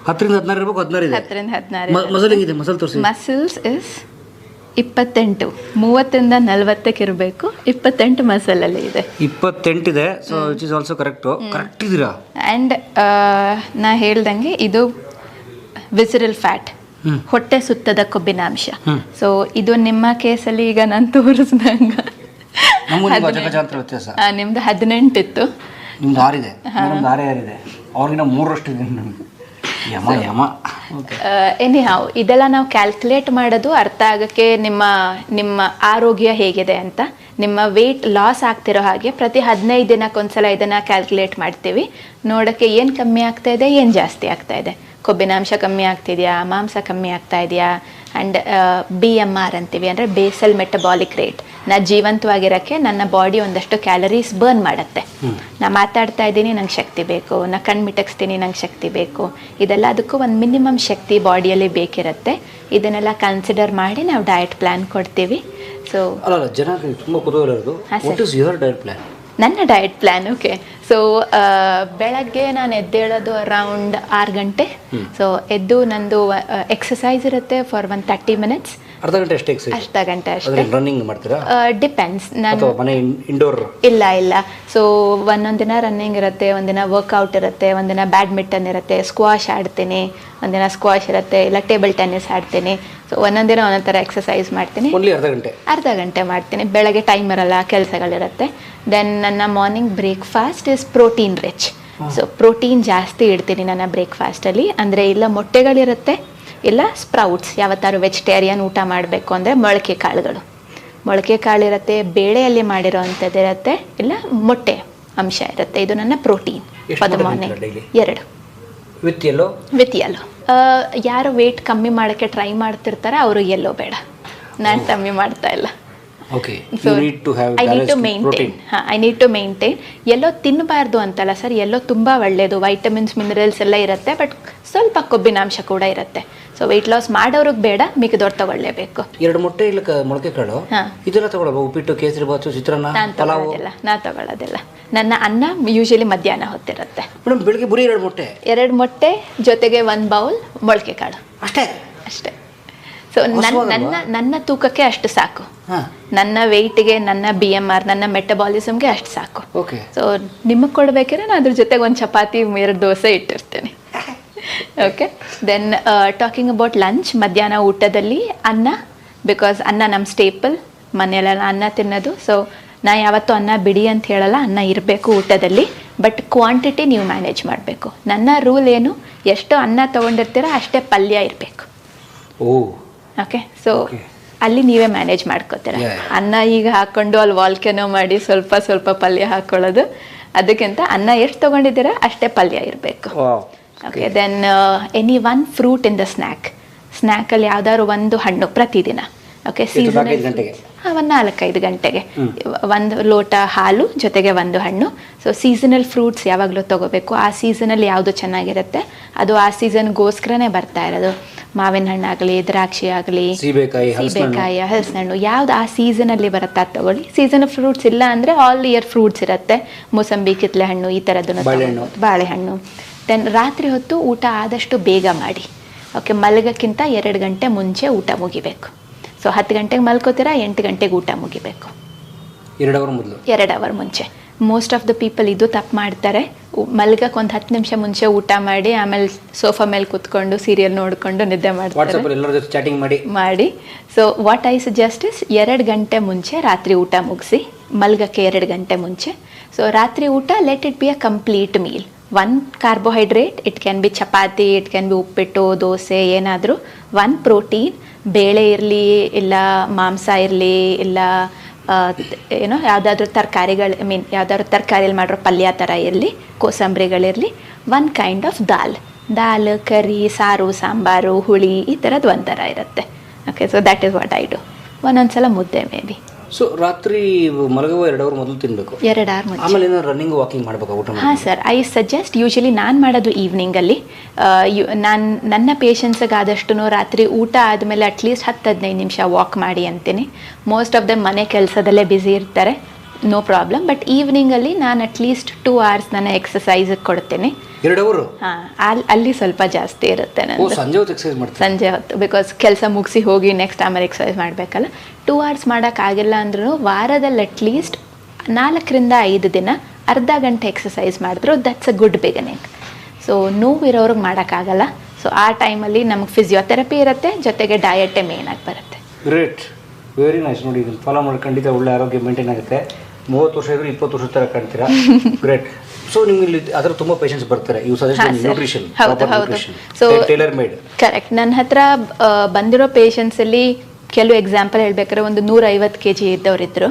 ಹತ್ತರಿಂದ ಹದಿನಾರು ಇರಬೇಕು ಹದಿನಾರು ಇದೆ.
ಹತ್ತರಿಂದ ಹದಿನಾರು
ಮಸಲ್ ಹೆಂಗಿದೆ? ಮಸಲ್ ತೋರಿಸಿ.
ಮಸಲ್ಸ್ ಇಸ್ ಇಪ್ಪತ್ತೆಂಟು. ಮೂವತ್ತರಿಂದ ನಲವತ್ತಕ್ಕೆ ಇರಬೇಕು. ಇಪ್ಪತ್ತೆಂಟು ಮಸಲಲ್ಲಿ ಇದೆ.
ಇಪ್ಪತ್ತೆಂಟಿದೆ. So it is also correct correct ಇದ್ದೀರಾ?
ಆ್ಯಂಡ್ ನಾ ಹೇಳ್ದಂಗೆ ಇದು ವಿಸರಲ್ ಫ್ಯಾಟ್ ಹೊಟ್ಟೆ ಸುತ್ತದ ಕೊಬ್ಬಿನ ಅಂಶ ಸೊ ಇದು ನಿಮ್ಮ ಕೇಸಲ್ಲಿ ಈಗ ನಾನು ತೋರಿಸ್ದಂಗ.
ಅಜಗಜಾಂತರ ವ್ಯತ್ಯಾಸ
ಆ, ನಿಮ್ದು ಹದಿನೆಂಟಿತ್ತು.
ನಿಮ್ದು ಆರಿದೆ. ನಮ್ದು ಆರೇ ಆರಿದೆ. ನಮ್ಗೆ ಯಮ ಯಮ.
ಎನಿ ಹಾವ್ ಇದೆಲ್ಲ ನಾವು ಕ್ಯಾಲ್ಕುಲೇಟ್ ಮಾಡೋದು ಅರ್ಥ ಆಗೋಕ್ಕೆ ನಿಮ್ಮ ನಿಮ್ಮ ಆರೋಗ್ಯ ಹೇಗಿದೆ ಅಂತ. ನಿಮ್ಮ ವೆಯ್ಟ್ ಲಾಸ್ ಆಗ್ತಿರೋ ಹಾಗೆ ಪ್ರತಿ ಹದಿನೈದು ದಿನಕ್ಕೊಂದ್ಸಲ ಇದನ್ನು ಕ್ಯಾಲ್ಕುಲೇಟ್ ಮಾಡ್ತೀವಿ. ನೋಡೋಕ್ಕೆ ಏನು ಕಮ್ಮಿ ಆಗ್ತಾ ಇದೆ, ಏನು ಜಾಸ್ತಿ ಆಗ್ತಾ ಇದೆ. ಕೊಬ್ಬಿನಾಂಶ ಕಮ್ಮಿ ಆಗ್ತಿದೆಯಾ, ಮಾಂಸ ಕಮ್ಮಿ ಆಗ್ತಾ ಇದೆಯಾ ಆ್ಯಂಡ್ ಬಿ ಎಂ ಆರ್ ಅಂತೀವಿ ಅಂದರೆ ಬೇಸಲ್ ಮೆಟಬಾಲಿಕ್ ರೇಟ್ ನಾ ಜೀವಂತವಾಗಿರೋಕ್ಕೆ ನನ್ನ ಬಾಡಿ ಒಂದಷ್ಟು ಕ್ಯಾಲರೀಸ್ ಬರ್ನ್ ಮಾಡುತ್ತೆ. ನಾ ಮಾತಾಡ್ತಾ ಇದ್ದೀನಿ ನಂಗೆ ಶಕ್ತಿ ಬೇಕು. ನಾ ಕಣ್ಣು ಮಿಟಕ್ಸ್ತೀನಿ ನಂಗೆ ಶಕ್ತಿ ಬೇಕು. ಇದೆಲ್ಲ ಅದಕ್ಕೂ ಒಂದು ಮಿನಿಮಮ್ ಶಕ್ತಿ ಬಾಡಿಯಲ್ಲಿ ಬೇಕಿರುತ್ತೆ. ಇದನ್ನೆಲ್ಲ ಕನ್ಸಿಡರ್ ಮಾಡಿ ನಾವು ಡಯಟ್ ಪ್ಲ್ಯಾನ್ ಕೊಡ್ತೀವಿ. ಸೊ
ಪ್ಲಾನ್
ನನ್ನ ಡಯಟ್ ಪ್ಲ್ಯಾನ್ ಓಕೆ ಸೊ ಬೆಳಗ್ಗೆ ನಾನು ಎದ್ದೇಳೋದು ಅರೌಂಡ್ ಆರು ಗಂಟೆ. ಸೊ ಎದ್ದು ನಂದು ಎಕ್ಸಸೈಸ್ ಇರುತ್ತೆ ಫಾರ್ ಒನ್ ತರ್ಟಿ ಮಿನಿಟ್ಸ್
ಅರ್ಧ ಗಂಟೆ ಅಷ್ಟೇ
ಅರ್ಧ ಗಂಟೆ ಅಷ್ಟೇ.
ರನ್ನಿಂಗ್ ಮಾಡ್ತೀರಾ?
ಡಿಪೆಂಡ್ಸ್ ನಾನು
ಮನೆ ಇಂಡೋರ್
ಇಲ್ಲ ಇಲ್ಲ. ಸೊ ಒಂದೊಂದು ದಿನ ರನ್ನಿಂಗ್ ಇರುತ್ತೆ ಒಂದಿನ ವರ್ಕೌಟ್ ಇರುತ್ತೆ ಒಂದಿನ ಬ್ಯಾಡ್ಮಿಂಟನ್ ಇರುತ್ತೆ ಸ್ಕ್ವಾಶ್ ಆಡ್ತೀನಿ ಒಂದಿನ ಸ್ಕ್ವಾಶ್ ಇರುತ್ತೆ ಇಲ್ಲ ಟೇಬಲ್ ಟೆನ್ನಿಸ್ ಆಡ್ತೀನಿ. ಸೊ ಒಂದೊಂದು ದಿನ ಒಂದೊಂದು ಥರ ಎಕ್ಸಸೈಸ್ ಮಾಡ್ತೀನಿ.
ಅರ್ಧ ಗಂಟೆ?
ಅರ್ಧ ಗಂಟೆ ಮಾಡ್ತೀನಿ. ಬೆಳಗ್ಗೆ ಟೈಮ್ ಇರಲ್ಲ ಕೆಲಸಗಳಿರುತ್ತೆ ದೆನ್ ನನ್ನ morning breakfast is protein rich so protein ಜಾಸ್ತಿ ಇಡ್ತೀನಿ ನನ್ನ ಬ್ರೇಕ್ಫಾಸ್ಟಲ್ಲಿ ಅಂದರೆ ಇಲ್ಲ ಮೊಟ್ಟೆಗಳಿರುತ್ತೆ ಇಲ್ಲ ಸ್ಪ್ರೌಟ್ಸ್ ಯಾವತ್ತಾರು ವೆಜಿಟೇರಿಯನ್ ಊಟ ಮಾಡಬೇಕು ಅಂದರೆ ಮೊಳಕೆ ಕಾಳುಗಳು. ಮೊಳಕೆ ಕಾಳಿರುತ್ತೆ ಬೇಳೆಯಲ್ಲಿ ಮಾಡಿರೋ ಅಂಥದ್ದು ಇರುತ್ತೆ ಇಲ್ಲ ಮೊಟ್ಟೆ ಅಂಶ ಇರುತ್ತೆ. ಇದು ನನ್ನ ಪ್ರೋಟೀನ್
ಪದಮಾನೆ?
ಎರಡು.
ವಿತ್
ವಿತ್ ಯೆಲ್ಲೋ ಯಾರು ವೆಯ್ಟ್ ಕಮ್ಮಿ ಮಾಡೋಕ್ಕೆ ಟ್ರೈ ಮಾಡ್ತಿರ್ತಾರೆ ಅವರು ಎಲ್ಲೋ ಬೇಡ. ನಾನು ಕಮ್ಮಿ ಮಾಡ್ತಾ ಇಲ್ಲ.
Okay
so
you need to have
I need to maintain ಹಾಂ ಐ ನೀಡ್ ಟು ಮೇಂಟೈನ್ ಎಲ್ಲೋ ತಿನ್ನಬಾರ್ದು ಅಂತಲ್ಲ ಸರ್ ಎಲ್ಲೋ ತುಂಬ ಒಳ್ಳೆಯದು ವೈಟಮಿನ್ಸ್ ಮಿನರಲ್ಸ್ ಎಲ್ಲ ಇರುತ್ತೆ ಬಟ್ ಸ್ವಲ್ಪ ಕೊಬ್ಬಿನಾಂಶ ಕೂಡ ಇರುತ್ತೆ. ಸೊ ವೆಯ್ಟ್ ಲಾಸ್ ಮಾಡೋರಿಗೆ ಬೇಡ ಮಿಕ್ಕಿದವ್ರು ತಗೊಳ್ಳೇಬೇಕು
ಎರಡು ಮೊಟ್ಟೆ ಇಲ್ಲ ಮೊಳಕೆ ಕಾಳು?
ಹಾ.
ಇದೆಲ್ಲ ತಗೊಳ್ಳಬಹುದು ಉಪ್ಪಿಟ್ಟು ಕೇಸರಿ ಬಾತು ಚಿತ್ರಾನ್ನ
ನಾನು ತಗೊಳ್ಳೋದಿಲ್ಲ ನಾ ತಗೊಳ್ಳೋದಿಲ್ಲ ನನ್ನ ಅನ್ನ ಯೂಶಲಿ ಮಧ್ಯಾಹ್ನ ಹೊತ್ತಿರುತ್ತೆ.
ಮೇಡಮ್ ಬೆಳಿಗ್ಗೆ ಬರೀ ಎರಡು ಮೊಟ್ಟೆ?
ಎರಡು ಮೊಟ್ಟೆ ಜೊತೆಗೆ ಒಂದು ಬೌಲ್ ಮೊಳಕೆ ಕಾಳು.
ಅಷ್ಟೇ?
ಅಷ್ಟೇ. ಸೊ ನನ್ನ? ನನ್ನ ನನ್ನ ತೂಕಕ್ಕೆ ಅಷ್ಟು ಸಾಕು. ನನ್ನ ವೆಯ್ಟ್ಗೆ ನನ್ನ ಬಿ ಎಂ ಆರ್ ನನ್ನ ಮೆಟಬಾಲಿಸಮ್ಗೆ ಅಷ್ಟು ಸಾಕು.
ಓಕೆ
ಸೊ ನಿಮಗೆ ಕೊಡ್ಬೇಕಾದ್ರೆ ನಾನು ಅದ್ರ ಜೊತೆಗೆ ಒಂದು ಚಪಾತಿ ಎರಡು dosa ಇಟ್ಟಿರ್ತೇನೆ. Okay then talking about lunch ಮಧ್ಯಾಹ್ನ ಊಟದಲ್ಲಿ ಅನ್ನ ಬಿಕಾಸ್ ಅನ್ನ ನಮ್ಮ ಸ್ಟೇಪಲ್ ಮನೆಯಲ್ಲೆಲ್ಲ ಅನ್ನ ತಿನ್ನೋದು. ಸೊ ನಾ ಯಾವತ್ತೂ ಅನ್ನ ಬಿಡಿ ಅಂತ ಹೇಳಲ್ಲ ಅನ್ನ ಇರಬೇಕು ಊಟದಲ್ಲಿ. ಬಟ್ ಕ್ವಾಂಟಿಟಿ ನೀವು ಮ್ಯಾನೇಜ್ ಮಾಡಬೇಕು. ನನ್ನ ರೂಲ್ ಏನು ಎಷ್ಟು ಅನ್ನ ತೊಗೊಂಡಿರ್ತೀರ ಅಷ್ಟೇ ಪಲ್ಯ ಇರಬೇಕು.
ಓ.
ಓಕೆ ಸೊ ಅಲ್ಲಿ ನೀವೇ ಮ್ಯಾನೇಜ್ ಮಾಡ್ಕೋತೀರ. ಅನ್ನ ಈಗ ಹಾಕೊಂಡು ಅಲ್ಲಿ ವಾಲ್ಕೆನೋ ಮಾಡಿ ಸ್ವಲ್ಪ ಸ್ವಲ್ಪ ಪಲ್ಯ ಹಾಕೊಳ್ಳೋದು. ಅದಕ್ಕಿಂತ ಅನ್ನ ಎಷ್ಟು ತೊಗೊಂಡಿದ್ದೀರಾ? ಅಷ್ಟೇ ಪಲ್ಯ ಇರಬೇಕು. Okay then any one fruit in the snack ಸ್ನ್ಯಾಕಲ್ಲಿ ಯಾವ್ದಾದ್ರು ಒಂದು ಹಣ್ಣು ಪ್ರತಿದಿನ. Okay
season?
ಒಂದು ನಾಲ್ಕೈದು ಗಂಟೆಗೆ. ಒಂದು ಲೋಟ ಹಾಲು ಜೊತೆಗೆ ಒಂದು ಹಣ್ಣು. ಸೊ ಸೀಸನಲ್ ಫ್ರೂಟ್ಸ್ ಯಾವಾಗಲೂ ತಗೋಬೇಕು. ಆ ಸೀಸನಲ್ಲಿ ಯಾವುದು ಚೆನ್ನಾಗಿರುತ್ತೆ? ಅದು ಆ ಸೀಸನ್ಗೋಸ್ಕರನೇ ಬರ್ತಾ ಇರೋದು. ಮಾವಿನ ಹಣ್ಣಾಗಲಿ ದ್ರಾಕ್ಷಿ ಆಗಲಿ
ಸೀಬೆಕಾಯಿ
ಹಲಸಿನಹಣ್ಣು ಯಾವ್ದು ಆ ಸೀಸನಲ್ಲಿ ಬರುತ್ತೆ ಅದು ತಗೊಳ್ಳಿ. ಸೀಸನ್ ಫ್ರೂಟ್ಸ್ ಇಲ್ಲ ಅಂದರೆ ಆಲ್ ಇಯರ್ ಫ್ರೂಟ್ಸ್ ಇರುತ್ತೆ. ಮೂಸಂಬಿ ಕಿತ್ಲೆ ಹಣ್ಣು ಈ ಥರದ್ದನ್ನು.
ಬಾಳೆಹಣ್ಣು.
ದೆನ್ ರಾತ್ರಿ ಹೊತ್ತು ಊಟ ಆದಷ್ಟು ಬೇಗ ಮಾಡಿ. ಓಕೆ ಮಲಗಕ್ಕಿಂತ ಎರಡು ಗಂಟೆ ಮುಂಚೆ ಊಟ ಮುಗಿಬೇಕು. ಸೊ ಹತ್ತು ಗಂಟೆಗೆ ಮಲ್ಕೋತೀರಾ ಎಂಟು ಗಂಟೆಗೆ ಊಟ ಮುಗಿಬೇಕು.
ಎರಡು ಅವರ್ ಮೊದಲು?
ಎರಡು ಅವರ್ ಮುಂಚೆ. ಮೋಸ್ಟ್ ಆಫ್ ದ ಪೀಪಲ್ ಇದು ತಪ್ಪು ಮಾಡ್ತಾರೆ. ಮಲ್ಗಕ್ಕೆ ಒಂದು ಹತ್ತು ನಿಮಿಷ ಮುಂಚೆ ಊಟ ಮಾಡಿ ಆಮೇಲೆ ಸೋಫಾ ಮೇಲೆ ಕುತ್ಕೊಂಡು ಸೀರಿಯಲ್ ನೋಡಿಕೊಂಡು ನಿದ್ದೆ ಮಾಡ್ತಾರೆ.
ಮಾಡಿ.
ಮಾಡಿ. So what I suggest is ಎರಡು ಗಂಟೆ ಮುಂಚೆ ರಾತ್ರಿ ಊಟ ಮುಗಿಸಿ ಮಲ್ಗಕ್ಕೆ ಎರಡು ಗಂಟೆ ಮುಂಚೆ. ಸೊ ರಾತ್ರಿ ಊಟ let it be a complete meal one carbohydrate it can be chapati it can be uppittu, dosa, ಏನಾದರೂ. ಒನ್ ಪ್ರೋಟೀನ್ ಬೇಳೆ ಇರಲಿ, ಇಲ್ಲ ಮಾಂಸ ಇರಲಿ, ಇಲ್ಲ ಏನೋ ಯಾವುದಾದ್ರೂ ತರಕಾರಿಗಳು ಐ ಮೀನ್ ಯಾವುದಾದ್ರು ತರಕಾರಿಯಲ್ಲಿ ಮಾಡಿರೋ ಪಲ್ಯ ಥರ ಇರಲಿ, ಕೋಸಂಬರಿಗಳಿರಲಿ. One kind of dal dal curry, ಸಾರು, ಸಾಂಬಾರು, ಹುಳಿ, ಈ ಥರದ್ದು ಒಂಥರ ಇರುತ್ತೆ. Okay so that is what I do ಒಂದೊಂದು ಸಲ ಮುದ್ದೆ ಮೇ ಬಿ
ಸೊ ರಾತ್ರಿ ಮಲಗುವ ಎರಡು ಅವರ್ ಮೊದಲು ತಿನ್ನಬೇಕು
ಎರಡು ಅವರ್ ಮುಂಚೆ.
ಆಮೇಲೆ ಏನೋ ರನ್ನಿಂಗ್ ವಾಕಿಂಗ್ ಮಾಡಬೇಕು ಊಟ
ಹಾಂ ಸರ್ ಐ ಸಜೆಸ್ಟ್ ಯೂಶಲಿ ನಾನು ಮಾಡೋದು ಈವ್ನಿಂಗಲ್ಲಿ ನಾನು ನನ್ನ ಪೇಷನ್ಸ್ಗೆ ಆದಷ್ಟು ರಾತ್ರಿ ಊಟ ಆದಮೇಲೆ ಅಟ್ಲೀಸ್ಟ್ ಹತ್ತು ಹದಿನೈದು ನಿಮಿಷ ವಾಕ್ ಮಾಡಿ ಅಂತೀನಿ. ಮೋಸ್ಟ್ ಆಫ್ ದ ಮನೆ ಕೆಲಸದಲ್ಲೇ ಬ್ಯುಸಿ ಇರ್ತಾರೆ. ನೋ ಪ್ರಾಬ್ಲಮ್ ಬಟ್ ಈವ್ನಿಂಗಲ್ಲಿ ನಾನು ಅಟ್ಲೀಸ್ಟ್ ಟೂ ಅವರ್ಸ್ ನನ್ನ ಎಕ್ಸಸೈಸ್ ಕೊಡ್ತೇನೆ.
ಎರಡು ಅವರು
ಹಾಂ ಅಲ್ಲಿ ಸ್ವಲ್ಪ ಜಾಸ್ತಿ ಇರುತ್ತೆ ನಾನು
ಸಂಜೆ ಹೊತ್ತು
ಸಂಜೆ ಹೊತ್ತು ಬಿಕಾಸ್ ಕೆಲಸ ಮುಗಿಸಿ ಹೋಗಿ ನೆಕ್ಸ್ಟ್ ಆಮೇಲೆ ಎಕ್ಸಸೈಸ್ ಮಾಡಬೇಕಲ್ಲ. ಟೂ ಅವರ್ಸ್ ಮಾಡೋಕ್ಕಾಗಿಲ್ಲ ಅಂದ್ರೂ ವಾರದಲ್ಲಿ ಅಟ್ಲೀಸ್ಟ್ ನಾಲ್ಕರಿಂದ ಐದು ದಿನ ಅರ್ಧ ಗಂಟೆ ಎಕ್ಸಸೈಸ್ ಮಾಡಿದ್ರು that's a good beginning so ನೋವಿರೋರ್ಗೆ ಮಾಡೋಕ್ಕಾಗಲ್ಲ ಸೊ ಆ ಟೈಮಲ್ಲಿ ನಮಗೆ ಫಿಸಿಯೋಥೆರಪಿ ಇರುತ್ತೆ ಜೊತೆಗೆ ಡಯಟೇ ಮೇನ್ ಆಗಿ ಬರುತ್ತೆ.
ಗ್ರೇಟ್ ವೆರಿ ನೈಸ್ ನೋಡಿ ಇದನ್ನು ಫಾಲೋ ಮಾಡಿ. ಖಂಡಿತ ಒಳ್ಳೆ ಆರೋಗ್ಯ ಮೇಂಟೈನ್ ಆಗುತ್ತೆ. ಮೂವತ್ತು ವರ್ಷ ಇದ್ರೆ ಇಪ್ಪತ್ತು ವರ್ಷ ತರ ಕಾಣ್ತೀರಾ? ಗ್ರೇಟ್ ಸೊ ನಿಮ್ಗೆ ಇಲ್ಲಿ ಅದರ ತುಂಬಾ ಪೇಷನ್ಸ್ ಬರ್ತಾರೆ. ಇವು
ಸಜೆಸ್ಟ್
ನ್ಯೂಟ್ರಿಷನ್
ಹೌದು, ಹೌದು.
ಸೊ ಟೇಲರ್ ಮೇಡ್
ಕರೆಕ್ಟ್ ನನ್ನ ಹತ್ರ ಬಂದಿರೋ ಬಂದಿರೋ ಪೇಷಂಟ್ಸಲ್ಲಿ ಕೆಲವು ಎಕ್ಸಾಂಪಲ್ ಹೇಳ್ಬೇಕಾದ್ರೆ ಒಂದು ನೂರೈವತ್ತು ಕೆ ಜಿ ಇದ್ದವರಿದ್ದರು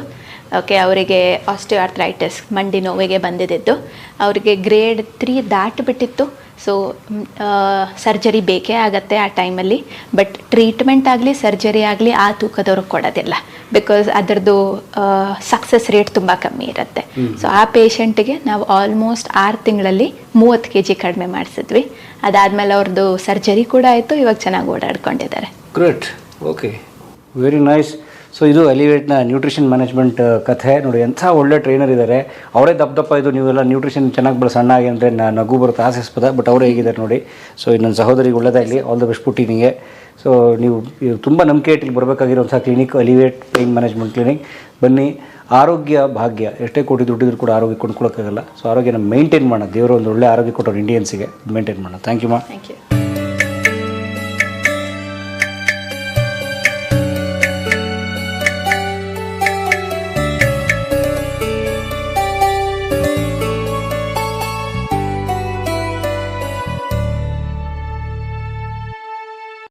ಓಕೆ ಅವರಿಗೆ ಆಸ್ಟಿಯೋಆರ್ಥ್ರೈಟಿಸ್ ಮಂಡಿ ನೋವಿಗೆ ಬಂದಿದ್ದು. ಅವರಿಗೆ ಗ್ರೇಡ್ ತ್ರೀ ದಾಟಿಬಿಟ್ಟಿತ್ತು. ಸೊ ಸರ್ಜರಿ ಬೇಕೇ ಆಗತ್ತೆ ಆ ಟೈಮಲ್ಲಿ ಬಟ್ ಟ್ರೀಟ್ಮೆಂಟ್ ಆಗಲಿ ಸರ್ಜರಿ ಆಗಲಿ ಆ ತೂಕದವ್ರಿಗೆ ಕೊಡೋದಿಲ್ಲ. ಬಿಕಾಸ್ ಅದರದ್ದು ಸಕ್ಸಸ್ ರೇಟ್ ತುಂಬ ಕಮ್ಮಿ ಇರುತ್ತೆ. ಸೊ ಆ ಪೇಷಂಟ್ಗೆ ನಾವು ಆಲ್ಮೋಸ್ಟ್ ಆರು ತಿಂಗಳಲ್ಲಿ ಮೂವತ್ತು ಕೆ ಜಿ ಕಡಿಮೆ ಮಾಡಿಸಿದ್ವಿ. ಅದಾದಮೇಲೆ ಅವ್ರದ್ದು ಸರ್ಜರಿ ಕೂಡ ಆಯಿತು. ಇವಾಗ ಚೆನ್ನಾಗಿ ಓಡಾಡ್ಕೊಂಡಿದ್ದಾರೆ.
Great okay very nice so ಇದು ಎಲಿವೇಟ್ನ ನ್ಯೂಟ್ರಿಷನ್ ಮ್ಯಾನೇಜ್ಮೆಂಟ್ ಕಥೆ. ನೋಡಿ, ಎಂಥ ಒಳ್ಳೆ ಟ್ರೈನರ್ ಇದ್ದಾರೆ ಅವರೇ ದಪ್ಪ ದಪ್ಪ ಇದು ನೀವೆಲ್ಲ ನ್ಯೂಟ್ರಿಷನ್ ಚೆನ್ನಾಗಿ ಬಳಸ ಸಣ್ಣ ಆಗಿ ಅಂದರೆ ನಗು ಬರುತ್ತೆ, ಆಸೆಸ್ಪದ ಬಟ್ ಅವರೇ ಹೇಗಿದ್ದಾರೆ ನೋಡಿ. ಸೊ ನನ್ನ ಸಹೋದರಿಗೆ ಒಳ್ಳೆದಾಗಲಿ ಆಲ್ ದ ಬೆಸ್ಟ್ ಪುಟ್ಟಿನಿಗೆ ಸೊ ನೀವು ತುಂಬ ನಂಬಿಕೆ ಇಟ್ಟು ಬರಬೇಕಾಗಿರೋಂಥ clinic alleviate pain management clinic ಬನ್ನಿ. ಆರೋಗ್ಯ ಭಾಗ್ಯ. ಎಷ್ಟೇ ಕೋಟಿ ದುಡ್ಡಿದ್ರು ಕೂಡ ಆರೋಗ್ಯ ಕೊಂಡ್ಕೊಳ್ಳೋಕ್ಕಾಗಲ್ಲ ಸೊ ಆರೋಗ್ಯನ ಮೇಂಟೈನ್ ಮಾಡೋಣ. ದೇವರು ಒಂದು ಒಳ್ಳೆ ಆರೋಗ್ಯ ಕೊಟ್ಟರು ಇಂಡಿಯನ್ಸಿಗೆ ಮೇಂಟೈನ್ ಮಾಡೋಣ. ಥ್ಯಾಂಕ್ ಯು ಮಾ
ಥ್ಯಾಂಕ್ ಯು